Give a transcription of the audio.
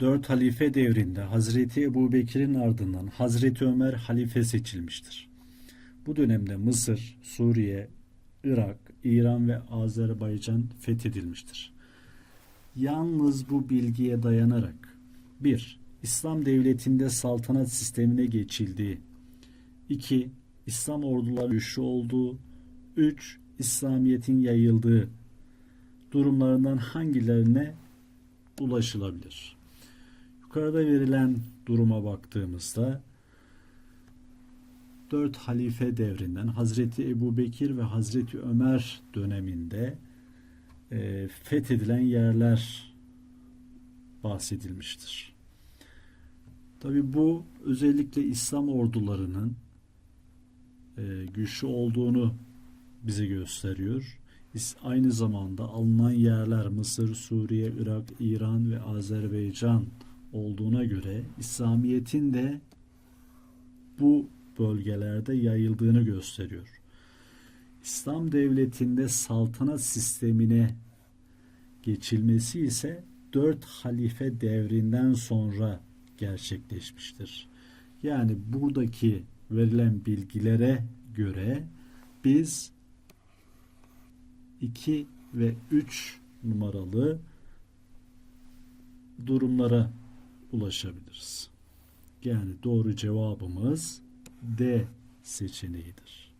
Dört halife devrinde Hazreti Ebu Bekir'in ardından Hazreti Ömer halife seçilmiştir. Bu dönemde Mısır, Suriye, Irak, İran ve Azerbaycan fethedilmiştir. Yalnız bu bilgiye dayanarak 1. İslam devletinde saltanat sistemine geçildiği 2. İslam orduları güçlü olduğu 3. İslamiyet'in yayıldığı durumlarından hangilerine ulaşılabilir? Yukarıda verilen duruma baktığımızda dört halife devrinden Hazreti Ebu Bekir ve Hazreti Ömer döneminde e, fethedilen yerler bahsedilmiştir. Tabi bu özellikle İslam ordularının e, güçlü olduğunu bize gösteriyor. Aynı zamanda alınan yerler Mısır, Suriye, Irak, İran ve Azerbaycan olduğuna göre İslamiyet'in de bu bölgelerde yayıldığını gösteriyor. İslam devletinde saltanat sistemine geçilmesi ise dört halife devrinden sonra gerçekleşmiştir. Yani buradaki verilen bilgilere göre biz 2 ve 3 numaralı durumlara ulaşabiliriz. Yani doğru cevabımız D seçeneğidir.